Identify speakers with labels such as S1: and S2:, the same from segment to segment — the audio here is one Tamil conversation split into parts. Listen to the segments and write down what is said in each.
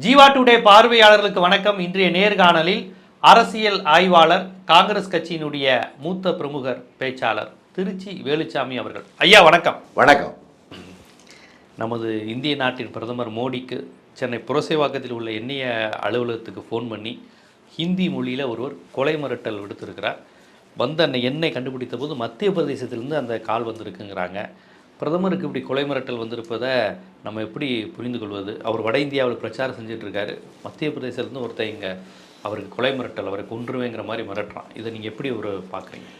S1: ஜீவா டுடே பார்வையாளர்களுக்கு வணக்கம். இன்றைய நேர்காணலில் அரசியல் ஆய்வாளர் காங்கிரஸ் கட்சியினுடைய மூத்த பிரமுகர் பேச்சாளர் திருச்சி வேலுச்சாமி அவர்கள். ஐயா வணக்கம்.
S2: வணக்கம்.
S1: நமது இந்திய நாட்டின் பிரதமர் மோடிக்கு சென்னை புரசைவாக்கத்தில் உள்ள எண்ணிய அலுவலகத்துக்கு ஃபோன் பண்ணி ஹிந்தி மொழியில் ஒருவர் கொலை மிரட்டல் விடுத்திருக்கிறார். வந்த அந்த எண்ணெய் கண்டுபிடித்த போது மத்திய பிரதேசத்திலிருந்து அந்த கால் வந்திருக்குங்கிறாங்க. பிரதமருக்கு இப்படி கொலை மிரட்டல் வந்திருப்பதை நம்ம எப்படி புரிந்து கொள்வது? அவர் வட இந்தியாவில் பிரச்சாரம் செஞ்சிட்ருக்காரு மத்திய பிரதேசத்துலேருந்து ஒருத்தன் இங்கே அவருக்கு கொலை மிரட்டல் அவரை கொன்றுவேங்கிற மாதிரி மிரட்டுறான். இதை நீங்கள் எப்படி ஒரு பார்க்குறீங்க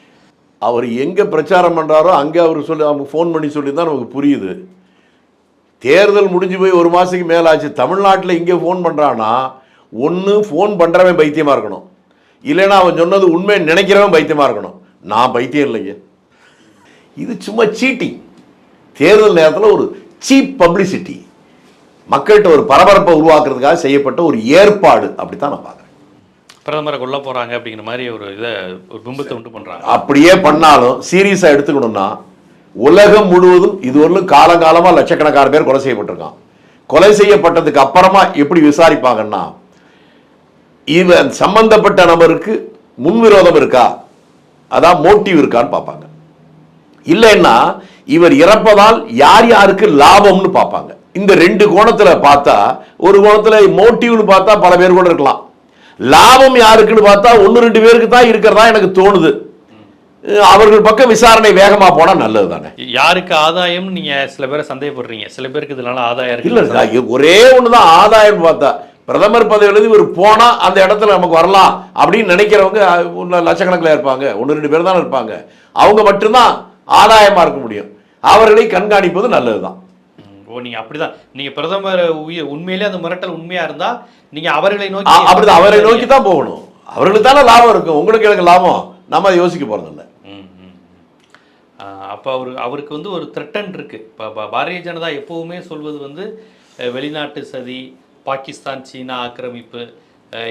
S2: அவர் எங்கே பிரச்சாரம் பண்ணுறாரோ அங்கே அவர் சொல்லி அவங்க ஃபோன் பண்ணி சொல்லி தான் நமக்கு புரியுது. தேர்தல் முடிஞ்சு போய் ஒரு மாதத்துக்கு மேலே ஆச்சு தமிழ்நாட்டில் இங்கே ஃபோன் பண்ணுறான்னா ஒன்று ஃபோன் பண்ணுறவன் பைத்தியமாக இருக்கணும். இல்லைன்னா அவன் சொன்னது உண்மையை நினைக்கிறவன் பைத்தியமாக இருக்கணும். நான் பைத்தியம் இல்லைங்க இது சும்மா சீட்டிங் தேர்தல் நேரத்தில் ஒரு சீப் பப்ளிசிட்டி மக்கள்கிட்ட ஒரு பரபரப்பை உருவாக்குறதுக்காக செய்யப்பட்ட ஒரு ஏற்பாடு. அப்படித்தான் நான் பார்க்குறேன்.
S1: பிரதமரை கொல்ல போகிறாங்க அப்படிங்கிற மாதிரி ஒரு இதை ஒரு பிம்பத்தை உண்டு பண்ணுறாங்க
S2: அப்படியே பண்ணாலும் சீரியஸாக எடுத்துக்கணும்னா உலகம் முழுவதும் இதுவரையிலும் காலங்காலமாக லட்சக்கணக்கான பேர் கொலை செய்யப்பட்டிருக்கான். கொலை செய்யப்பட்டதுக்கு அப்புறமா எப்படி விசாரிப்பாங்கன்னா இவன் சம்பந்தப்பட்ட நபருக்கு முன்விரோதம் இருக்கா? அதான் மோட்டிவ் இருக்கான்னு பார்ப்பாங்க. இல்லைன்னா இவர் இறப்பதால் யார் யாருக்கு லாபம்னு பார்ப்பாங்க. இந்த ரெண்டு கோணத்துல பார்த்தா ஒரு கோணத்துல மோட்டிவ்னு பார்த்தா பல பேர் கூட இருக்கலாம். லாபம் யாருக்குன்னு பார்த்தா ஒன்று ரெண்டு பேருக்கு தான் இருக்கிறதா எனக்கு தோணுது. அவர்கள் பக்கம் விசாரணை வேகமா போனா நல்லது தானே
S1: யாருக்கு ஆதாயம்னு நீங்க சில பேரை சந்தேகப்படுறீங்க. சில பேருக்கு இதனால ஆதாயம்
S2: இல்ல ஒரே ஒண்ணுதான் ஆதாயம் பார்த்தா. பிரதமர் பதவியிலிருந்து இவர் போனா அந்த இடத்துல நமக்கு வரலாம் அப்படின்னு நினைக்கிறவங்க லட்சக்கணக்கில் இருப்பாங்க. ஒன்று ரெண்டு பேர் தான் இருப்பாங்க. அவங்க மட்டும்தான் ஆதாயமா இருக்க முடியும். அவர்களை கண்காணிப்பது நல்லதுதான்.
S1: ஓ நீங்க அப்படிதான். நீங்க பிரதமர் உண்மையிலே அந்த மிரட்டல் உண்மையா இருந்தா நீங்க அவர்களை நோக்கி
S2: அப்படிதான். அவரை நோக்கி தான் போகணும். அவர்களுக்கு தானே லாபம் இருக்கும் உங்களுக்கு எனக்கு லாபம். நம்ம அதை யோசிக்க போறதில்ல.
S1: அப்ப அவரு அவருக்கு வந்து ஒரு த்ரெட்டன் இருக்கு. இப்ப பாரதிய ஜனதா எப்பவுமே சொல்வது வந்து வெளிநாட்டு சதி பாகிஸ்தான் சீனா ஆக்கிரமிப்பு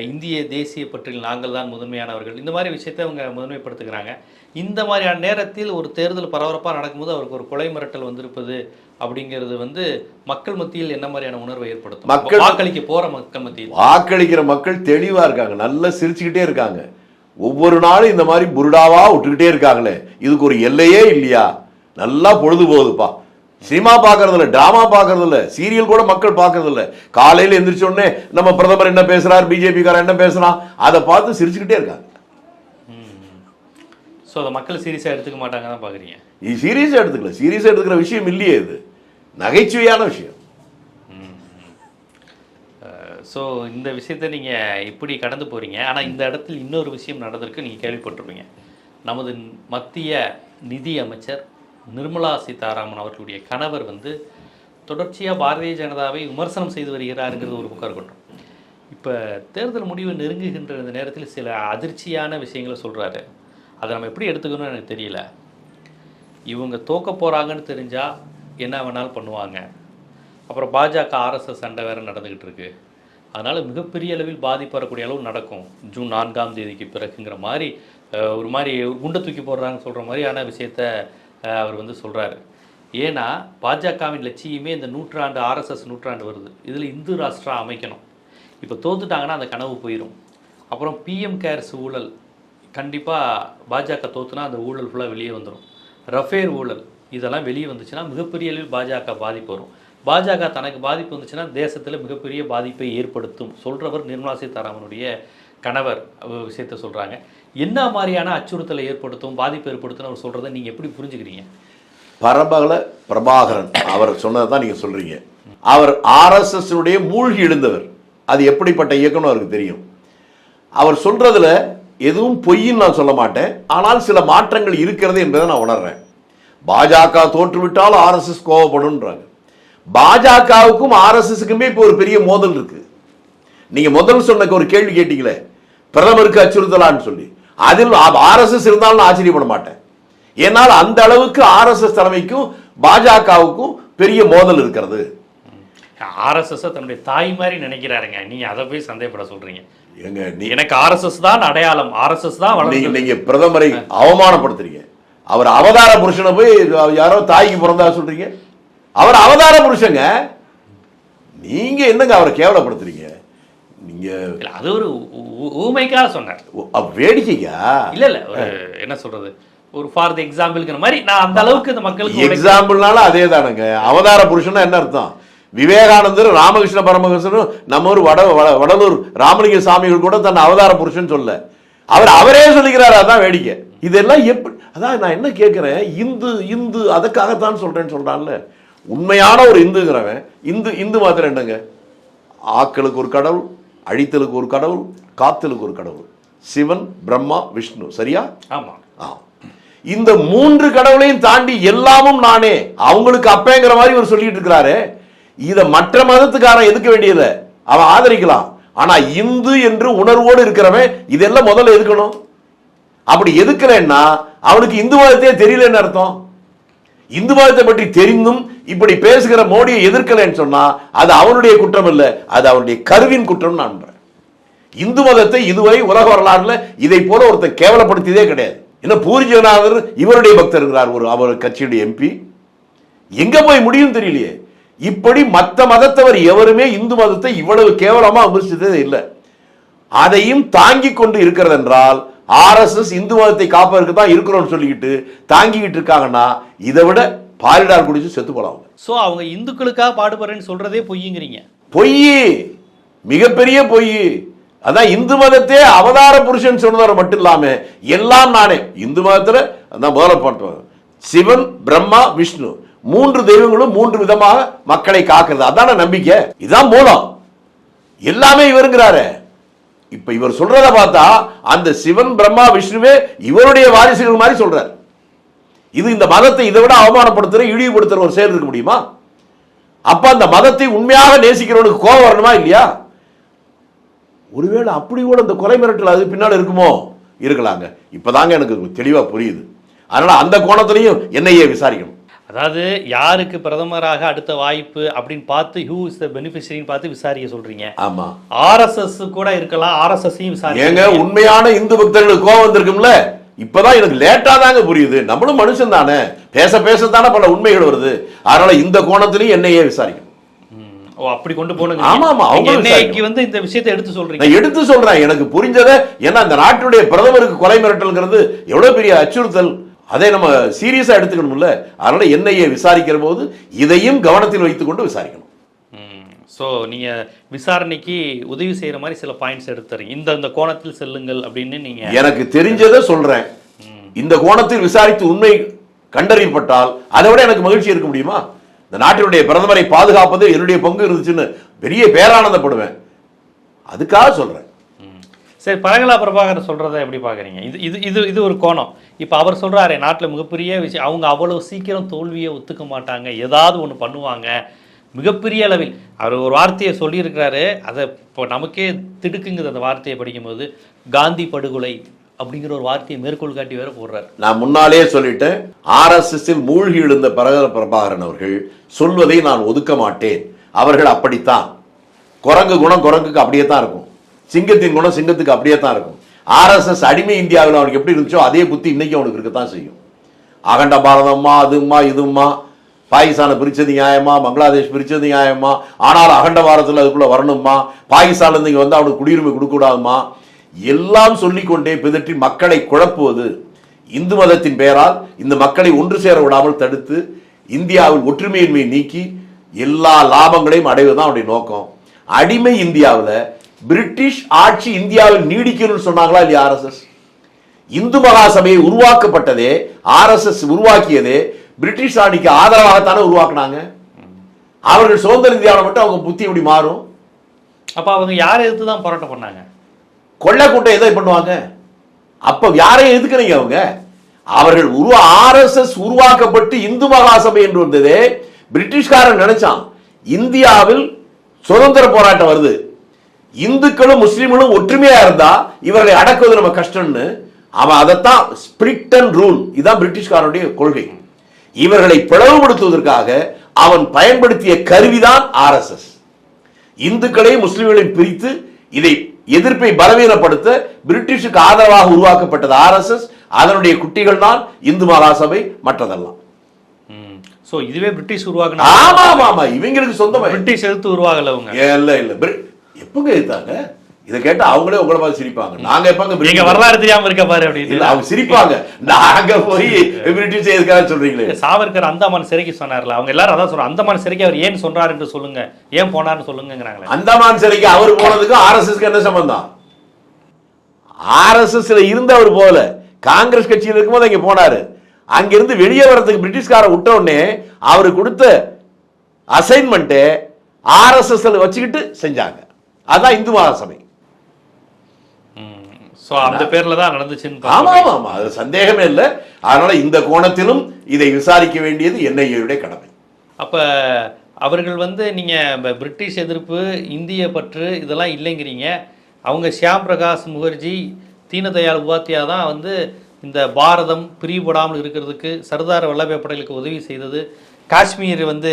S1: இந்திய தேசிய பற்றில் நாங்கள் தான் முதன்மையானவர்கள். இந்த மாதிரி விஷயத்தை அவங்க முதன்மைப்படுத்துகிறாங்க. இந்த மாதிரியான நேரத்தில் ஒரு தேர்தல் பரபரப்பாக நடக்கும்போது அவருக்கு ஒரு கொலை மிரட்டல் வந்திருப்பது அப்படிங்கிறது வந்து மக்கள் மத்தியில் என்ன மாதிரியான உணர்வை ஏற்படுத்தும்?
S2: மக்கள்-
S1: வாக்களிக்க போற மக்கள் மத்தியில்.
S2: வாக்களிக்கிற மக்கள் தெளிவா இருக்காங்க. நல்லா சிரிச்சுக்கிட்டே இருக்காங்க. ஒவ்வொரு நாளும் இந்த மாதிரி புருடாவா விட்டுக்கிட்டே இருக்காங்களே. இதுக்கு ஒரு எல்லையே இல்லையா? நல்லா பொழுது போகுதுப்பா. சினிமா பார்க்கறது இல்ல டிராமா பார்க்கறது இல்ல சீரியல் கூட மக்கள் பார்க்கறது இல்ல காலையில எந்திரிச்ச உடனே நம்ம பிரதமர் என்ன பேசுறார் பிஜேபி காரன் என்ன பேசுறான் அதை பார்த்து சிரிச்சுக்கிட்டே இருக்காங்க.
S1: ஸோ அதை மக்கள் சீரியஸாக எடுத்துக்க மாட்டாங்க தான் பார்க்குறீங்க.
S2: இது சீரியஸா எடுத்துக்கல. சீரியஸா எடுத்துக்கிற விஷயம் இல்லையே இது. நகைச்சுவையான விஷயம்.
S1: ஸோ இந்த விஷயத்தை நீங்கள் இப்படி கடந்து போகிறீங்க ஆனால் இந்த இடத்தில் இன்னொரு விஷயம் நடந்திருக்கு. நீங்கள் கேள்விப்பட்டிருப்பீங்க. நமது மத்திய நிதி அமைச்சர் நிர்மலா சீதாராமன் அவர்களுடைய கணவர் வந்து தொடர்ச்சியாக பாரதிய ஜனதாவை விமர்சனம் செய்து வருகிறாருங்கிறது ஒரு பக்கம் இருக்கட்டும் இப்போ தேர்தல் முடிவு நெருங்குகின்ற இந்த நேரத்தில் சில அதிர்ச்சியான விஷயங்களை சொல்கிறாரு அதை நம்ம எப்படி எடுத்துக்கணும்னு எனக்கு தெரியல. இவங்க தோக்க போகிறாங்கன்னு தெரிஞ்சால் என்ன வேணாலும் பண்ணுவாங்க. அப்புறம் பாஜக ஆர்எஸ்எஸ் சண்டை வேறு நடந்துக்கிட்டு இருக்கு. அதனால் மிகப்பெரிய அளவில் பாதிப்பு வரக்கூடிய அளவு நடக்கும். ஜூன் நான்காம் தேதிக்கு பிறகுங்கிற மாதிரி ஒரு மாதிரி குண்டை தூக்கி போடுறாங்கன்னு சொல்கிற மாதிரியான விஷயத்த அவர் வந்து சொல்கிறாரு ஏன்னா பாஜகவின் லட்சியமே இந்த நூற்றாண்டு ஆர்எஸ்எஸ் நூற்றாண்டு வருது. இதில் இந்து ராஷ்டிரா அமைக்கணும். இப்போ தோத்துட்டாங்கன்னா அந்த கனவு போயிடும் அப்புறம் பிஎம் கேர்ஸ் ஊழல் கண்டிப்பாக பாஜக தோத்துனா அந்த ஊழல் ஃபுல்லாக வெளியே வந்துடும் ரஃபேர் ஊழல் இதெல்லாம் வெளியே வந்துச்சுன்னா மிகப்பெரிய அளவில் பாஜக பாதிப்பு வரும். பாஜக தனக்கு பாதிப்பு வந்துச்சுன்னா தேசத்தில் மிகப்பெரிய பாதிப்பை ஏற்படுத்தும். சொல்கிறவர் நிர்மலா சீதாராமனுடைய கணவர் விஷயத்த சொல்கிறாங்க என்ன மாதிரியான அச்சுறுத்தலை ஏற்படுத்தும் பாதிப்பு ஏற்படுத்தும் அவர் சொல்கிறத நீங்கள் எப்படி புரிஞ்சுக்கிறீங்க?
S2: பரபகல பிரபாகரன் அவர் சொன்னதை தான் நீங்கள் சொல்கிறீங்க அவர் ஆர்எஸ்எஸ்னுடைய மூழ்கி எழுந்தவர். அது எப்படிப்பட்ட இயக்கம்னு அவருக்கு தெரியும். அவர் சொல்கிறதுல எதுவும் பொய்ன்னு நான் சொல்ல மாட்டேன். ஆனால் சில மாற்றங்கள் இருக்கிறது என்பதை நான் உணர்றேன். பாஜக தோற்றுவிட்டால் ஆர்எஸ்எஸ் கோவப்படும்ன்றாங்க. பாஜகவுக்கும் ஆர்எஸ்எஸ்க்குமே இப்போ ஒரு பெரிய மோதல் இருக்கு. நீங்க முதல் சொன்ன ஒரு கேள்வி கேட்டீங்களே பிரதமருக்கு அச்சுறுத்தலான்னு சொல்லி. அதில் ஆர்எஸ்எஸ் இருந்தாலும் நான் ஆச்சரியப்பட மாட்டேன். ஏன்னால் அந்த அளவுக்கு ஆர்எஸ்எஸ் தலைமைக்கும் பாஜகவுக்கும் பெரிய மோதல் இருக்கிறது.
S1: ஆர்எஸ்எஸ் தன்னுடைய தாய் மாதிரி நினைக்கிறாருங்க. நீங்க அதை போய் சந்தேகப்பட சொல்றீங்க.
S2: எங்க நீ
S1: எனக்கு ஆர்எஸ்எஸ் தான் அடையாளம். ஆர்எஸ்எஸ் தான்
S2: நீங்க நீங்க பிரதமரை அவமானப்படுத்துறீங்க. அவர் அவதார புருஷனை போய் யாரோ தாய்க்கு பிறந்தா சொல்றீங்க? அவர் அவதார புருஷங்க. நீங்க என்னங்க அவரை கேவலப்படுத்துறீங்க? நீங்க
S1: அது ஒரு ஊமைக்காக சொன்னார்.
S2: வேடிக்கையா?
S1: இல்ல இல்ல என்ன சொல்றது? ஒரு ஃபார் த எக்ஸாம்பிளுங்கிற மாதிரி நான் அந்த அளவுக்கு இந்த மக்களுக்கு
S2: எக்ஸாம்பிள்னால அதே தானுங்க அவதார புருஷன்னா என்ன அர்த்தம்? விவேகானந்தர் ராமகிருஷ்ண பரமஹம்சனும் நம்ம ஊர் வட வட- வடலூர் ராமலிங்க சாமிகள் கூட தன் அவதார புருஷன் சொல்ல அவர் அவரே சொல்லிக்கிறாரு அதான் வேடிக்கை. இதெல்லாம் எப்படி அதான் நான் என்ன கேட்கிறேன் இந்து இந்து அதுக்காகத்தான் சொல்றேன்னு சொல்றான்ல. உண்மையான ஒரு இந்துங்கிறவன் இந்து இந்து மாத்திரம் என்னங்க? ஆக்களுக்கு ஒரு கடவுள் அழித்தலுக்கு ஒரு கடவுள் காத்தலுக்கு ஒரு கடவுள். சிவன் பிரம்மா விஷ்ணு. சரியா?
S1: ஆமா.
S2: ஆ. இந்த மூன்று கடவுளையும் தாண்டி எல்லாமும் நானே. அவங்களுக்கு அப்பேங்கிற மாதிரி இவர் சொல்லிட்டு இருக்கிறாரு. இதை மற்ற மதத்துக்காரன் எதுக்க வேண்டியது? அவன் ஆதரிக்கலாம். ஆனா இந்து என்று உணர்வோடு இருக்கிறவன் இதெல்லாம் முதல்ல எதுக்கணும்? அப்படி எதுக்கலன்னா அவனுக்கு இந்து மதத்தையே தெரியலன்னு அர்த்தம். இந்து மதத்தை பற்றி தெரிந்தும் இப்படி பேசுகிற மோடியை எதிர்க்கலன்னு சொன்னா அது அவனுடைய குற்றம் இல்லை அது அவனுடைய கருவின் குற்றம் நான் இந்து மதத்தை இதுவரை உலக வரலாறுல இதை போல ஒருத்தர் கேவலப்படுத்தியதே கிடையாது. இன்னும் பூரி ஜெகநாதர் இவருடைய பக்தர் இருக்கிறார் ஒரு அவர் கட்சியுடைய எம்பி. எங்க போய் முடியும் தெரியலையே. இப்படி மற்ற மதத்தவர் எவருமே இந்து மதத்தை இவ்வளவு கேவலமா விமர்சித்ததே இல்லை. அதையும் தாங்கிக் கொண்டு இருக்கிறது என்றால் ஆர்எஸ்எஸ் இந்து மதத்தை காப்பதற்கு தான் இருக்கிறோம்னு சொல்லிக்கிட்டு தாங்கிக்கிட்டு இருக்காங்கன்னா இதை விட பாலிடார் குடிச்சு செத்து போலாம்.
S1: சோ அவங்க இந்துக்களுக்காக பாடுபடுறேன்னு சொல்றதே பொய்யுங்கிறீங்க
S2: பொய். மிகப்பெரிய பொய். அதான் இந்து மதத்தே அவதார புருஷன் சொன்னதோட மட்டும் இல்லாம எல்லாம் நானே. இந்து மதத்துல அதான் முதல்ல போட்டோம் சிவன் பிரம்மா விஷ்ணு. மூன்று தெய்வங்களும் மூன்று விதமாக மக்களை காக்கிறது. அதான நம்பிக்கை. இதான் மூலம். எல்லாமே இவருங்கிறாரு இப்ப இவர் சொல்றத பார்த்தா அந்த சிவன் பிரம்மா விஷ்ணுவே இவருடைய வாரிசுகள் மாதிரி சொல்றார். இது இந்த மதத்தை இதை விட அவமானப்படுத்துற இழிவுபடுத்துற ஒரு செயல் இருக்க முடியுமா? அப்ப அந்த மதத்தை உண்மையாக நேசிக்கிறவனுக்கு கோபம் வரணுமா இல்லையா? ஒருவேளை அப்படி கூட அந்த கொலை மிரட்டல் அது பின்னால் இருக்குமோ? இருக்கலாங்க. இப்பதாங்க எனக்கு தெளிவா புரியுது. அதனால அந்த கோணத்திலையும் என்னையே விசாரிக்கணும்.
S1: அதாவது யாருக்கு பிரதமராக அடுத்த வாய்ப்பு அப்படின்னு பார்த்து ஹூ இஸ் த பெனிஃபிஷரின்னு பார்த்து விசாரிக்க சொல்றீங்க.
S2: ஆமா.
S1: ஆர்எஸ்எஸ் கூட இருக்கலாம் ஆர்எஸ்எஸ்ஸையும்
S2: ஏங்க
S1: விசாரிக்க
S2: உண்மையான இந்து பக்தர்களுக்கு கோபம் வந்திருக்கும்ல? இப்பதான் எனக்கு லேட்டா தாங்க புரியுது. நம்மளும் மனுஷன் தானே. பேச பேச தானே பல உண்மைகள் வருது. அதனால இந்த கோணத்திலையும் என்னையே விசாரிக்கணும்.
S1: அப்படி கொண்டு போனுங்க
S2: ஆமா, ஆமா, விசாரிக்கணும்.
S1: வந்து இந்த விஷயத்தை எடுத்து சொல்றீங்க?
S2: நான் எடுத்து சொல்றேன். எனக்கு புரிஞ்சதை ஏன்னா இந்த நாட்டுடைய பிரதமருக்கு கொலை மிரட்டல்ங்கிறது எவ்வளவு பெரிய அச்சுறுத்தல். அதை நம்ம சீரியஸா எடுத்துக்கணும்ல. அதனால என்னையே விசாரிக்கிற போது இதையும் கவனத்தில் வைத்துக்கொண்டு விசாரிக்கணும்.
S1: ஸோ நீங்க விசாரணைக்கு உதவி செய்யற மாதிரி சில பாயிண்ட்ஸ் எடுத்துறீங்க. இந்த இந்த கோணத்தில் செல்லுங்கள் அப்படின்னு நீங்க
S2: எனக்கு தெரிஞ்சதை சொல்றேன். இந்த கோணத்தில் விசாரித்து உண்மை கண்டறியப்பட்டால் அதை விட எனக்கு மகிழ்ச்சி இருக்க முடியுமா? இந்த நாட்டினுடைய பிரதமரை பாதுகாப்பது என்னுடைய பங்கு இருந்துச்சுன்னு பெரிய பேரானந்தப்படுவேன். அதுக்காக சொல்றேன்.
S1: ம். சரி பரகலா பிரபாகர் சொல்கிறத எப்படி பார்க்குறீங்க? இது இது இது இது ஒரு கோணம். இப்போ அவர் சொல்கிறாரு நாட்டில் மிகப்பெரிய விஷயம் அவங்க அவ்வளோ சீக்கிரம் தோல்வியை ஒத்துக்க மாட்டாங்க ஏதாவது ஒன்று பண்ணுவாங்க மிகப்பெரிய அளவில். அவர் ஒரு வார்த்தையை சொல்லியிருக்கிறாரு அதை இப்போ நமக்கே திடுக்குங்குது அந்த வார்த்தையை படிக்கும்போது காந்தி படுகொலை அப்படிங்கிற ஒரு வார்த்தையை மேற்கோள் காட்டி வேற போடுறாரு.
S2: நான் முன்னாலே சொல்லிட்டேன் ஆர்எஸ்எஸ்ஸில் மூழ்கி எழுந்த பரகர பிரபாகரன் அவர்கள் சொல்வதை நான் ஒதுக்க மாட்டேன். அவர்கள் அப்படித்தான். குரங்கு குணம் குரங்குக்கு அப்படியே தான் இருக்கும். சிங்கத்தின் குணம் சிங்கத்துக்கு அப்படியே தான் இருக்கும். ஆர்எஸ்எஸ் அடிமை இந்தியாவில் அவனுக்கு எப்படி இருந்துச்சோ அதே புத்தி இன்னைக்கு அவனுக்கு இருக்கத்தான் செய்யும். அகண்ட பாரதம்மா அதும்மா இதும்மா பாகிஸ்தானை பிரித்தது நியாயமா பங்களாதேஷ் பிரித்தது நியாயமா ஆனால் அகண்ட பாரதத்தில் அதுக்குள்ளே வரணுமா பாகிஸ்தான்லேருந்து இங்கே வந்து அவனுக்கு குடியுரிமை கொடுக்கக்கூடாதுமா? எல்லாம் சொல்லிக்கொண்டே பிதற்றி மக்களை குழப்புவது இந்து மதத்தின் பெயரால் இந்த மக்களை ஒன்று சேர விடாமல் தடுத்து இந்தியாவில் ஒற்றுமையின்மையை நீக்கி எல்லா லாபங்களையும் அடைவதுதான் அவனுடைய நோக்கம். அடிமை இந்தியாவில் பிரிட்டிஷ் ஆட்சி இந்தியாவில் நீடிக்கணும்னு சொன்னாங்களா இல்லையா ஆர்எஸ்எஸ் இந்து மகாசபையை உருவாக்கப்பட்டதே ஆர்எஸ்எஸ் உருவாக்கியதே பிரிட்டிஷ் ராணிக்கு ஆதரவாகத்தானே உருவாக்குனாங்க. அவர்கள் சுதந்திர இந்தியாவில் மட்டும் அவங்க புத்தி எப்படி மாறும்?
S1: அப்போ அவங்க யாரை எதிர்த்து தான் போராட்டம் பண்ணாங்க?
S2: கொள்ளை கூட்டம் எதை பண்ணுவாங்க? அப்ப யாரையும் எதுக்குறீங்க அவங்க? அவர்கள் உருவா ஆர்எஸ்எஸ் உருவாக்கப்பட்டு இந்து மகாசபை என்று வந்ததே பிரிட்டிஷ்காரன் நினைச்சான். இந்தியாவில் சுதந்திர போராட்டம் வருது. இந்துக்களும் முஸ்லிம்களும் ஒற்றுமையா இருந்தா இவர்களை அடக்குவது நம்ம கஷ்டம்னு. அவன் அதைத்தான் ஸ்பிரிட் அண்ட் ரூல் இதுதான் பிரிட்டிஷ்காரனுடைய கொள்கை. இவர்களை பிளவுபடுத்துவதற்காக அவன் பயன்படுத்திய கருவிதான் ஆர்எஸ்எஸ் இந்துக்களை முஸ்லிம்களையும் பிரித்து இதை எதிர்ப்பை பலவீனப்படுத்த பிரிட்டிஷுக்கு ஆதரவாக உருவாக்கப்பட்டது ஆர்எஸ்எஸ் அதனுடைய குட்டிகள் தான் இந்து மகாசபை மற்றதெல்லாம்.
S1: ஸோ இதுவே பிரிட்டிஷ் உருவாக்குன
S2: ஆமா ஆமா ஆமா இவங்களுக்கு சொந்தமா.
S1: பிரிட்டிஷ் எதிர்த்து உருவாகல அவங்க.
S2: இல்ல இல்ல. எப்பங்க எடுத்தாங்க இதை கேட்டா அவங்களே உங்களை பார்த்து சிரிப்பாங்க. நாங்க எப்பங்க
S1: நீங்க வரலாறு தெரியாம இருக்க பாரு அப்படின்னு.
S2: அவங்க சிரிப்பாங்க. நாங்க போய் பிரிட்டிஷ் எதுக்காக சொல்றீங்களே.
S1: சாவர்கர் அந்தமான் சிறைக்கு சொன்னார்ல. அவங்க எல்லாரும் அதான் சொல்றாங்க. அந்தமான் சிறைக்கு அவர் ஏன் சொன்னாருன்னு சொல்லுங்க. ஏன் போனாருன்னு சொல்லுங்கிறாங்களே
S2: அந்தமான் சிறைக்கு அவர் போனதுக்கும் ஆர்எஸ்எஸ்க்கு என்ன சம்பந்தம்? ஆர்எஸ்எஸ்ல இருந்து அவர் போகல. காங்கிரஸ் கட்சியில் இருக்கும்போது அங்க போனாரு. அங்கிருந்து வெளியே வரதுக்கு பிரிட்டிஷ்கார விட்ட உடனே அவர் கொடுத்த அசைன்மெண்ட் ஆர்எஸ்எஸ்ல வச்சுக்கிட்டு செஞ்சாங்க. அதான் இந்து மகாசபை.
S1: ஸோ அந்த பேர்ல தான் நடந்துச்சுன்னு
S2: ஆமா. ஆமா ஆமா. அது சந்தேகமே இல்லை. அதனால இந்த கோணத்திலும் இதை விசாரிக்க வேண்டியது என்ஐஏடைய கடமை.
S1: அப்ப அவர்கள் வந்து நீங்க ப- பிரிட்டிஷ் எதிர்ப்பு இந்திய பற்று இதெல்லாம் இல்லைங்கிறீங்க. அவங்க ஷியாம் பிரகாஷ் முகர்ஜி தீனதயாள் உபாத்யா தான் வந்து இந்த பாரதம் பிரிவுபடாமல் இருக்கிறதுக்கு சர்தார் வல்லபாய் பட்டேலுக்கு உதவி செய்தது. காஷ்மீர் வந்து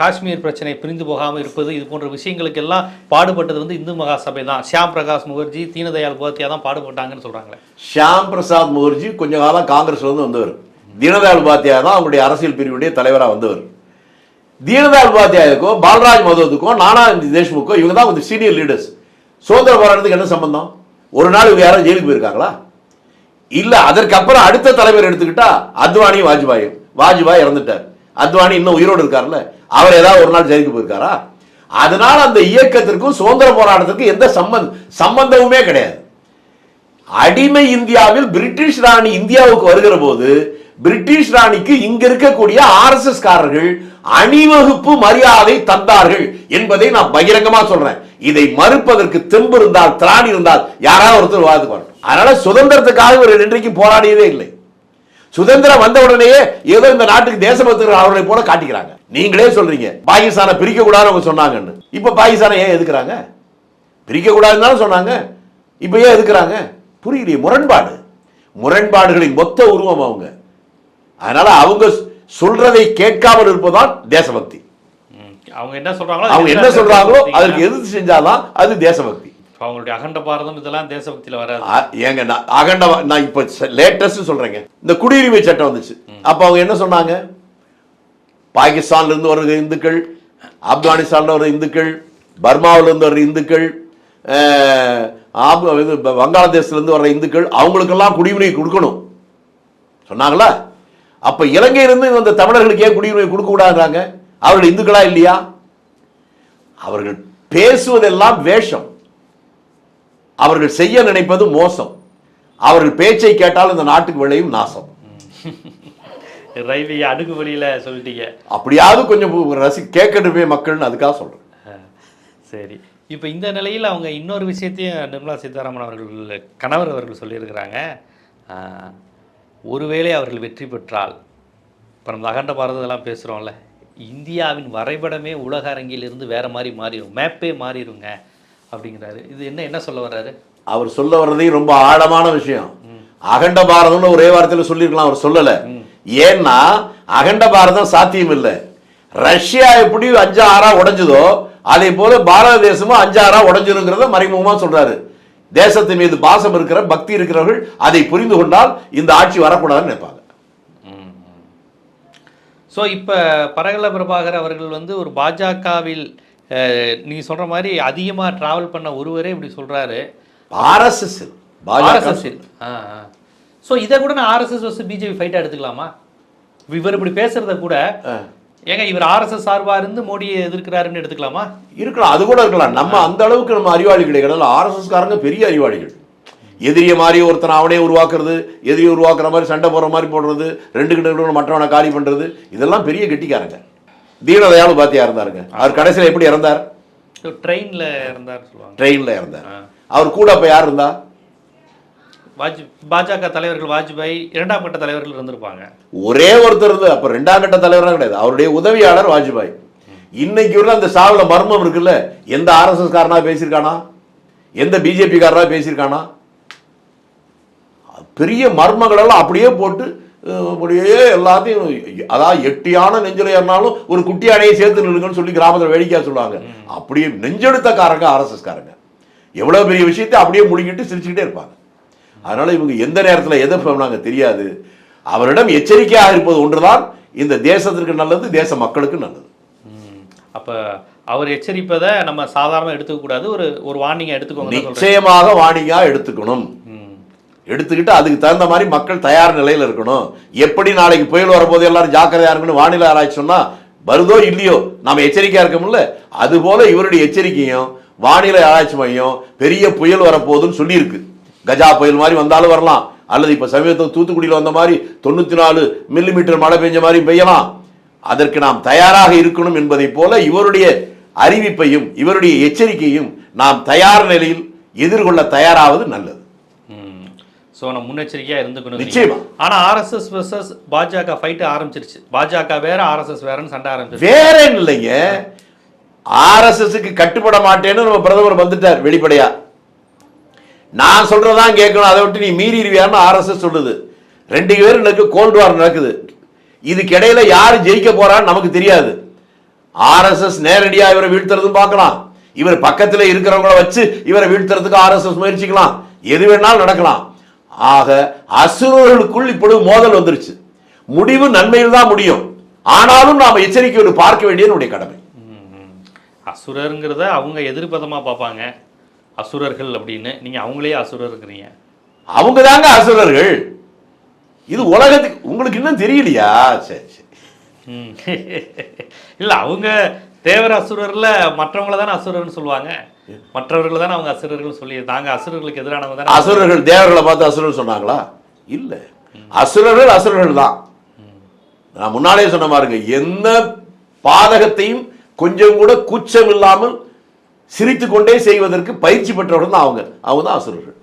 S1: காஷ்மீர் பிரச்சனை பிரிந்து போகாமல் இருப்பது இது போன்ற விஷயங்களுக்கு எல்லாம் பாடுபட்டது வந்து இந்து மகாசபை தான் ஷியாம் பிரகாஷ் முகர்ஜி தீனதயாள் உபாத்தியா தான் பாடுபட்டாங்கன்னு சொல்கிறாங்களே
S2: ஷியாம் பிரசாத் முகர்ஜி கொஞ்ச காலம் காங்கிரஸ் வந்து வந்தவர். தீனதயாள் உபாத்தியா தான் அவருடைய அரசியல் பிரிவுடைய தலைவராக வந்தவர். தீனதயாள் உபாத்யாயுக்கோ பாலராஜ் மதோதுக்கோ நானா தேஷ்முக்கோ இவங்க தான் கொஞ்சம் சீனியர் லீடர்ஸ் சுதந்திர போராட்டத்துக்கு என்ன சம்பந்தம்? ஒரு நாள் இவங்க யாரும் ஜெயிலுக்கு போயிருக்காங்களா? இல்லை அதற்கப்புறம் அடுத்த தலைவர் எடுத்துக்கிட்டா அத்வானியும் வாஜ்பாயும். வாஜ்பாய் இறந்துட்டார். அத்வானி இன்னும் உயிரோடு இருக்கார்ல? அவர் ஏதாவது ஒரு நாள் ஜெயிலுக்கு போயிருக்காரா? அதனால அந்த இயக்கத்திற்கும் சுதந்திர போராட்டத்திற்கும் எந்த சம்பந்த சம்பந்தமுமே கிடையாது. அடிமை இந்தியாவில் பிரிட்டிஷ் ராணி இந்தியாவுக்கு வருகிற போது பிரிட்டிஷ் ராணிக்கு இங்க இருக்கக்கூடிய ஆர்எஸ்எஸ் காரர்கள் அணிவகுப்பு மரியாதை தந்தார்கள் என்பதை நான் பகிரங்கமா சொல்றேன். இதை மறுப்பதற்கு தெம்பு இருந்தால் திராணி இருந்தால் யாராவது ஒருத்தர் வாழ்ந்து வரணும் அதனால சுதந்திரத்துக்காக ஒரு இன்றைக்கு போராடியதே இல்லை. சுதந்திரம் வந்த உடனேயே ஏதோ இந்த நாட்டுக்கு தேசபக்தர்கள் அவர்களை போல காட்டிக்கிறாங்க. நீங்களே சொல்றீங்க பாகிஸ்தானை பிரிக்க கூடாதுன்னு அவங்க சொன்னாங்கன்னு. இப்ப பாகிஸ்தானை ஏன் எதுக்குறாங்க? பிரிக்க கூடாதுன்னு சொன்னாங்க. இப்ப ஏன் எதுக்குறாங்க? புரியலையே முரண்பாடு. முரண்பாடுகளின் மொத்த உருவம் அவங்க. அதனால அவங்க சொல்றதை கேட்காமல் இருப்பதுதான் தேசபக்தி.
S1: அவங்க என்ன சொல்றாங்களோ
S2: அவங்க என்ன சொல்றாங்களோ அதற்கு எதிர்த்து செஞ்சாதான் அது தேசபக்தி.
S1: அவங்களுடைய அகண்ட பாரதம் இதெல்லாம் தேசபக்தியில வராது.
S2: ஏங்க நான் அகண்ட நான் இப்ப லேட்டஸ்ட் சொல்றேங்க. இந்த குடியுரிமை சட்டம் வந்துச்சு. அப்ப அவங்க என்ன சொன்னாங்க? பாகிஸ்தான்ல இருந்து வர்ற இந்துக்கள் ஆப்கானிஸ்தான்ல வர்ற இந்துக்கள் பர்மாவுல இருந்து வர்ற இந்துக்கள் இது வங்காளதேசத்துல இருந்து வர்ற இந்துக்கள் அவங்களுக்கெல்லாம் குடியுரிமை கொடுக்கணும். சொன்னாங்களா? அப்ப இலங்கையிலிருந்து வந்த தமிழர்களுக்கு ஏன் குடியுரிமை கொடுக்க கூடாதுறாங்க அவர்கள் இந்துக்களா இல்லையா? அவர்கள் பேசுவதெல்லாம் வேஷம். அவர்கள் செய்ய நினைப்பது மோசம். அவர்கள் பேச்சை கேட்டால் இந்த நாட்டுக்கு விளையும் நாசம்.
S1: ரயில்வே அடுக்கு வழியில சொல்லிட்டீங்க.
S2: அப்படியாவது கொஞ்சம் ரசி கேட்கணுமே மக்கள்னு அதுக்காக சொல்றேன்.
S1: அஹ், சரி. இப்போ இந்த நிலையில் அவங்க இன்னொரு விஷயத்தையும் நிர்மலா சீதாராமன் அவர்கள் கணவர் அவர்கள் சொல்லியிருக்கிறாங்க. ஒருவேளை அவர்கள் வெற்றி பெற்றால் இப்போ நம்ம அகண்ட பாரதெல்லாம் பேசுகிறோம்ல இந்தியாவின் வரைபடமே உலக அரங்கிலிருந்து வேற மாதிரி மாறிடும் மேப்பே மாறிடுங்க அப்படிங்கிறாரு. இது என்ன என்ன சொல்ல வர்றாரு?
S2: அவர் சொல்ல வர்றதையும் ரொம்ப ஆழமான விஷயம். அகண்ட பாரதம்னு ஒரே வார்த்தையில சொல்லியிருக்கலாம் அவர் சொல்லல. ஏன்னா அகண்ட பாரதம் சாத்தியம் இல்லை ரஷ்யா எப்படி அஞ்சு ஆறா உடைஞ்சதோ அதே போல பாரத தேசமும் அஞ்சு ஆறா உடைஞ்சிருங்கிறத மறைமுகமா சொல்றாரு. தேசத்தின் மீது பாசம் இருக்கிற பக்தி இருக்கிறவர்கள் அதை புரிந்து கொண்டால் இந்த ஆட்சி வரக்கூடாதுன்னு நினைப்பாங்க.
S1: ஸோ இப்போ பரகல பிரபாகர் அவர்கள் வந்து ஒரு பாஜகவில் நீங்கள் சொல்கிற மாதிரி அதிகமாக ட்ராவல் பண்ண ஒருவரே இப்படி சொல்கிறாரு
S2: ஆர்எஸ்எஸ்
S1: ஆர்எஸ்எஸ் ஆ ஸோ இதை கூட நான் ஆர்எஸ்எஸ் வச்சு பிஜேபி ஃபைட்டாக எடுத்துக்கலாமா? இவர் இப்படி பேசுறத கூட ஏங்க இவர் ஆர்எஸ்எஸ் சார்பா இருந்து மோடியை எதிர்க்கிறாருன்னு எடுத்துக்கலாமா?
S2: இருக்கலாம் அது கூட இருக்கலாம். நம்ம அந்த அளவுக்கு நம்ம அறிவாளி கிடையாது ஆர்எஸ்எஸ் காரங்க பெரிய அறிவாளிகள். எதிரிய மாதிரி ஒருத்தனை அவனே உருவாக்குறது எதிரியை உருவாக்குற மாதிரி சண்டை போடுற மாதிரி போடுறது ரெண்டு கிட்ட மற்றவனை காலி பண்றது இதெல்லாம் பெரிய கெட்டிக்காரங்க. தீனதயாள் பாத்தியா இருந்தாருங்க. அவர் கடைசியில் எப்படி இறந்தார்?
S1: ட்ரெயினில் சொல்லுவாங்க.
S2: ட்ரெயின்ல இறந்தார். அவர் கூட அப்ப யார் இருந்தா?
S1: வாஜ் பாஜக தலைவர்கள் வாஜ்பாய் இரண்டாம் கட்ட தலைவர்கள் இருந்திருப்பாங்க.
S2: ஒரே ஒருத்தர் இருந்து அப்ப ரெண்டாம் கட்ட தலைவராக கிடையாது. அவருடைய உதவியாளர் வாஜ்பாய். இன்னைக்கு உள்ள அந்த சாவுல மர்மம் இருக்குல்ல. எந்த ஆர்எஸ்எஸ் காரனா பேசியிருக்கானா? எந்த பிஜேபி காரனா பேசியிருக்கானா? பெரிய மர்மங்கள் எல்லாம் அப்படியே போட்டு அப்படியே எல்லாத்தையும் அதாவது எட்டியான நெஞ்சில ஏறினாலும் ஒரு குட்டி அணையை சேர்த்து நில்லுங்கன்னு சொல்லி கிராமத்தில் வேடிக்கையா சொல்லுவாங்க. அப்படியே நெஞ்செடுத்தக்காரங்க ஆர்எஸ்எஸ் காரங்க எவ்வளவு பெரிய விஷயத்தை அப்படியே முழுங்கிட்டு சிரிச்சுக்கிட்டே இருப்பாங்க. அதனால இவங்க எந்த நேரத்தில் எதை பண்ணாங்க தெரியாது. அவரிடம் எச்சரிக்கையாக இருப்பது ஒன்றுதான். இந்த தேசத்திற்கு நல்லது தேச மக்களுக்கு நல்லது.
S1: அப்ப அவர் எச்சரிப்பதை நம்ம சாதாரண எடுத்துக்க கூடாது ஒரு ஒரு வார்னிங்கா எடுத்துக்கோங்க.
S2: நிச்சயமாக வாணிகா எடுத்துக்கணும். எடுத்துக்கிட்டு அதுக்கு தகுந்த மாதிரி மக்கள் தயார் நிலையில் இருக்கணும். எப்படி நாளைக்கு புயல் வரும்போது எல்லாரும் ஜாக்கிரதையா இருக்கணும் வானிலை ஆராய்ச்சி சொன்னா வருதோ இல்லையோ நாம எச்சரிக்கையாக இருக்கோம்ல அதுபோல இவருடைய எச்சரிக்கையும் வானிலை ஆராய்ச்சி மையம் பெரிய புயல் வரப்போகுதுன்னு சொல்லியிருக்கு. கஜா புயல் மாதிரி வந்தாலும் வரலாம். அல்லது இப்போ சமீபத்தில் தூத்துக்குடியில் வந்த மாதிரி தொண்ணூற்றி நாலு மில்லிமீட்டர் மழை பெஞ்ச மாதிரி பெய்யலாம். அதற்கு நாம் தயாராக இருக்கணும் என்பதைப் போல இவருடைய அறிவிப்பையும் இவருடைய எச்சரிக்கையும் நாம் தயார் நிலையில் எதிர்கொள்ள தயாராவது நல்லது.
S1: சோ நம்ம முன்னெச்சரிக்கையா இருந்துக்கணும்
S2: நிச்சயமா.
S1: ஆனா ஆர்எஸ்எஸ் வெர்சஸ் பாஜக ஃபைட் ஆரம்பிச்சிருச்சு. பாஜக வேற ஆர்எஸ்எஸ் வேறன்னு சண்டை ஆரம்பிச்சிருச்சு.
S2: வேற இல்லைங்க. ஆர்எஸ்எஸ்க்கு கட்டுப்பட மாட்டேன்னு நம்ம பிரதமர் வந்துட்டார் வெளிப்படையா. நான் சொல்றதான் கேட்கணும். அதை விட்டு நீ மீறிடுவியான்னு ஆர்எஸ்எஸ் சொல்லுது. ரெண்டு பேரும் எனக்கு கோல்டு வார் நடக்குது. இதுக்கு இடையில யார் ஜெயிக்க போறான்னு நமக்கு தெரியாது. ஆர்எஸ்எஸ் நேரடியா இவரை வீழ்த்துறதும் பார்க்கலாம். இவர் பக்கத்துல இருக்கிறவங்கள வச்சு இவரை வீழ்த்துறதுக்கு ஆர்எஸ்எஸ் முயற்சிக்கலாம். எது வேணாலும் நடக்கலாம். ஆக அசுரர்களுக்குள் இப்பொழுது மோதல் வந்துருச்சு. முடிவு நன்மையில் தான் முடியும். ஆனாலும் நாம் எச்சரிக்கையோடு பார்க்க வேண்டியது நம்முடைய கடமை.
S1: அசுரருங்கிறத அவங்க எதிர்பதமா பார்ப்பாங்க. அசுரர்கள் அப்படின்னு. நீங்க அவங்களே அசுரருங்கிறீங்க.
S2: அவங்க தாங்க அசுரர்கள். இது உலகத்துக்கு உங்களுக்கு இன்னும் தெரியலையா? சரி சரி.
S1: இல்ல அவங்க தேவர அசுரர்ல மற்றவங்கள தானே அசுரர்னு சொல்லுவாங்க. மற்றவர்கள் தானே அவங்க அசுரர்கள் சொல்லி நாங்க அசுரர்களுக்கு எதிரானவங்க தானே
S2: அசுரர்கள். தேவர்களை பார்த்து அசுரர்கள் சொன்னாங்களா? இல்ல. அசுரர்கள் அசுரர்கள் தான். நான் முன்னாலே சொன்ன பாருங்க எந்த பாதகத்தையும் கொஞ்சம் கூட கூச்சம் இல்லாமல் சிரித்துக் கொண்டே செய்வதற்கு பயிற்சி பெற்றவர்கள் தான் அவங்க. அவங்க தான் அசுரர்கள்.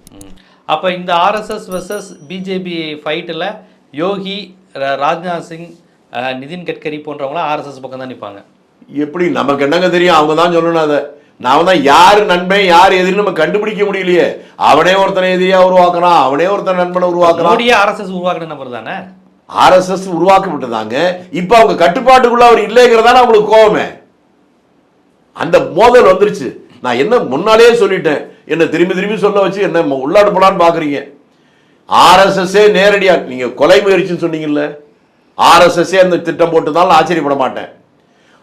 S1: அப்ப இந்த ஆர்எஸ்எஸ் வெர்சஸ் பிஜேபி ஃபைட்டில் யோகி ராஜ்நாத் சிங் நிதின் கட்கரி போன்றவங்களாம் ஆர்எஸ்எஸ் பக்கம் தான் நிற்பாங்க
S2: எப்படி நமக்கு என்னங்க தெரியும்? அவங்க தான் சொல்லணும் அதை. நாம தான் யார் நண்பன் யார் எதிரி நம்ம கண்டுபிடிக்க முடியலையே. அவனே ஒருத்தனை எதிரியா உருவாக்குறான் அவனே ஒருத்தன் நண்பனை உருவாக்குறான்.
S1: ஆர்எஸ்எஸ் உருவாக்குன நபர் தானே?
S2: ஆர்எஸ்எஸ் உருவாக்கப்பட்டதாங்க இப்ப அவங்க கட்டுப்பாட்டுக்குள்ள அவர் இல்லைங்கிறதான அவங்களுக்கு கோவமே. அந்த மோதல் வந்துருச்சு. நான் என்ன முன்னாலேயே சொல்லிட்டேன். என்ன திரும்பி திரும்பி சொல்ல வச்சு என்ன உள்ளாடு போலான்னு பாக்குறீங்க. ஆர்எஸ்எஸ்ஸே நேரடியா நீங்க கொலை முயற்சின்னு சொன்னீங்கல்ல. ஆர்எஸ்எஸ்ஸே அந்த திட்டம் போட்டதால ஆச்சரியப்பட மாட்டேன்.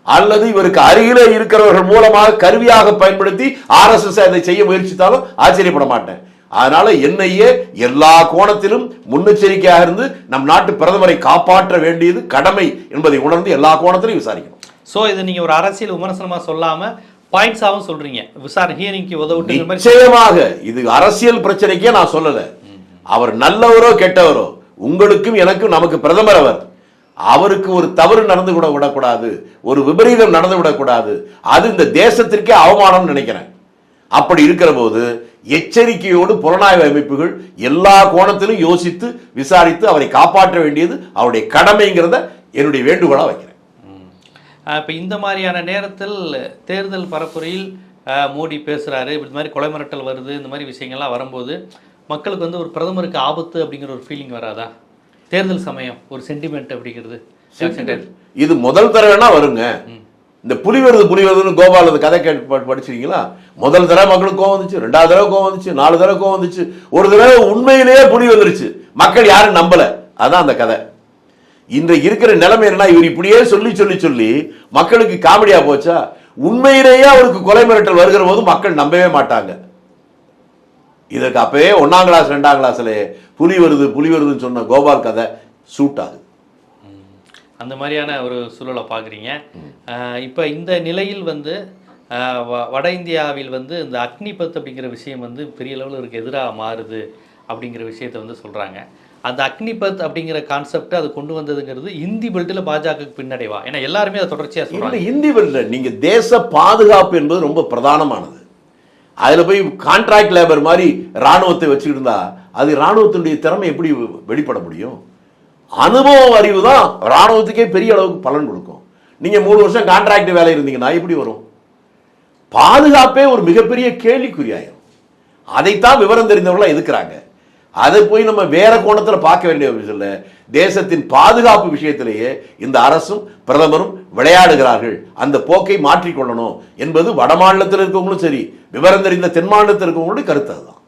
S2: அல்லது இவருக்கு அருகிலே இருக்கிறவர்கள் மூலமாக கருவியாக பயன்படுத்தி ஆர்எஸ்எஸ் அதை செய்ய முயற்சித்தாலும் ஆச்சரியப்பட மாட்டேன். அதனால என்னையே எல்லா கோணத்திலும் முன்னெச்சரிக்கையாக இருந்து நம் நாட்டு பிரதமரை காப்பாற்ற வேண்டியது கடமை என்பதை உணர்ந்து எல்லா கோணத்திலும் விசாரிக்கணும்.
S1: ஸோ இது நீங்க ஒரு அரசியல் விமர்சனமா சொல்லாம பாயிண்ட்ஸாவும் சொல்றீங்க. விசாரணை ஹியரிங்க்கு உதவிட்டு
S2: நிச்சயமாக இது அரசியல் பிரச்சனைக்கே நான் சொல்லல. அவர் நல்லவரோ கெட்டவரோ உங்களுக்கும் எனக்கும் நமக்கு பிரதமர் அவர். அவருக்கு ஒரு தவறு நடந்து கூட விடக்கூடாது ஒரு விபரீதம் நடந்து விடக்கூடாது. அது இந்த தேசத்திற்கே அவமானம் நினைக்கிறேன். அப்படி இருக்கிற போது எச்சரிக்கையோடு புலனாய்வு அமைப்புகள் எல்லா கோணத்திலும் யோசித்து விசாரித்து அவரை காப்பாற்ற வேண்டியது அவருடைய கடமைங்கிறத என்னுடைய வேண்டுகோளாக வைக்கிறேன்.
S1: இப்போ இந்த மாதிரியான நேரத்தில் தேர்தல் பரப்புரையில் மோடி பேசுகிறாரு இந்த மாதிரி கொலை மிரட்டல் வருது இந்த மாதிரி விஷயங்கள்லாம் வரும்போது மக்களுக்கு வந்து ஒரு பிரதமருக்கு ஆபத்து அப்படிங்கிற ஒரு ஃபீலிங் வராதா? தேர்தல் சமயம் ஒரு சென்டிமெண்ட் அப்படிங்கிறது.
S2: இது முதல் தடவைனா வருங்க. இந்த புலி வருது புலி வருதுன்னு கோபால் அந்த கதை கேட்டு படிச்சிருக்கீங்களா? முதல் தடவை மக்களுக்கு கோவம் வந்துச்சு ரெண்டாவது தடவை கோவம் வந்துச்சு நாலு தடவை கோவம் வந்துச்சு. ஒரு தடவை உண்மையிலேயே புலி வந்துருச்சு. மக்கள் யாரும் நம்பல. அதான் அந்த கதை. இன்றைக்கு இருக்கிற நிலைமை என்ன இவர் இப்படியே சொல்லி சொல்லி சொல்லி மக்களுக்கு காமெடியா போச்சா? உண்மையிலேயே அவருக்கு கொலை மிரட்டல் வருகிற போது மக்கள் நம்பவே மாட்டாங்க. இதற்கு அப்பவே ஒன்னாம் கிளாஸ் ரெண்டாம் கிளாஸ்ல புலி வருது புலி வருதுன்னு சொன்ன கோபால் கதை சூட் ஆகுது.
S1: அந்த மாதிரியான ஒரு சூழலை பார்க்குறீங்க. இப்போ இந்த நிலையில் வந்து வட இந்தியாவில் வந்து இந்த அக்னிபத் அப்படிங்கிற விஷயம் வந்து பெரிய லெவலில் இருக்கு எதிராக மாறுது அப்படிங்கிற விஷயத்தை வந்து சொல்கிறாங்க அந்த அக்னிபத் அப்படிங்கிற கான்செப்ட் அது கொண்டு வந்ததுங்கிறது இந்தி பெல்ட்டில் பாஜகவுக்கு பின்னடைவா? ஏன்னா எல்லாருமே அதை தொடர்ச்சியாக சொல்கிறாங்க
S2: இந்தி இல்ல நீங்க தேச பாதுகாப்பு என்பது ரொம்ப பிரதானமானது. அதில் போய் கான்ட்ராக்ட் லேபர் மாதிரி ராணுவத்தை வச்சுக்கிட்டு இருந்தா அது ராணுவத்தினுடைய திறமை எப்படி வெளிப்பட முடியும்? அனுபவம் அறிவு தான் ராணுவத்துக்கே பெரிய அளவுக்கு பலன் கொடுக்கும். நீங்கள் மூணு வருஷம் கான்ட்ராக்ட் வேலை இருந்தீங்கன்னா எப்படி வரும்? பாதுகாப்பே ஒரு மிகப்பெரிய கேள்விக்குறியாயிரும். அதைத்தான் விவரம் தெரிந்தவர்களாக எதுக்குறாங்க? அதை போய் நம்ம வேற கோணத்தில் பார்க்க வேண்டிய விஷயம் இல்லை. தேசத்தின் பாதுகாப்பு விஷயத்திலேயே இந்த அரசும் பிரதமரும் விளையாடுகிறார்கள். அந்த போக்கை மாற்றிக்கொள்ளணும் என்பது வட மாநிலத்தில் இருக்கவங்களும் சரி விவரம் தெரிந்த தென் மாநிலத்தில் இருக்கவங்களுடைய கருத்து அதுதான்.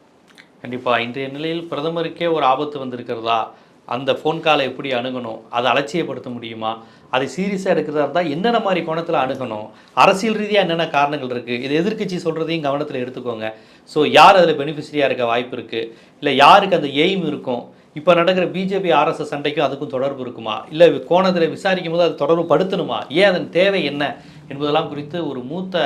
S1: கண்டிப்பாக இன்றைய நிலையில் பிரதமருக்கே ஒரு ஆபத்து வந்திருக்கிறதா? அந்த ஃபோன் காலை எப்படி அணுகணும்? அதை அலட்சியப்படுத்த முடியுமா? அதை சீரியஸாக எடுக்கிறதா இருந்தால் என்னென்ன மாதிரி கோணத்தில் அணுகணும்? அரசியல் ரீதியாக என்னென்ன காரணங்கள் இருக்குது இது எதிர்க்கட்சி சொல்கிறதையும் கவனத்தில் எடுத்துக்கோங்க. ஸோ யார் அதில் பெனிஃபிஷரியாக இருக்க வாய்ப்பு இருக்குது இல்லை யாருக்கு அந்த எய்ம் இருக்கும்? இப்போ நடக்கிற பிஜேபி ஆர்எஸ்எஸ் சண்டைக்கும் அதுக்கும் தொடர்பு இருக்குமா? இல்லை கோணத்தில் விசாரிக்கும் போது அது தொடர்பு படுத்தணுமா? ஏன் அதன் தேவை என்ன என்பதெல்லாம் குறித்து ஒரு மூத்த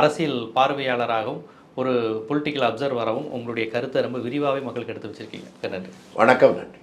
S1: அரசியல் பார்வையாளராகவும் ஒரு பொலிட்டிக்கல் அப்சர்வராகவும் உங்களுடைய கருத்தை ரொம்ப விரிவாகவே மக்களுக்கு எடுத்து வச்சிருக்கீங்க. நன்றி.
S2: வணக்கம் நன்றி.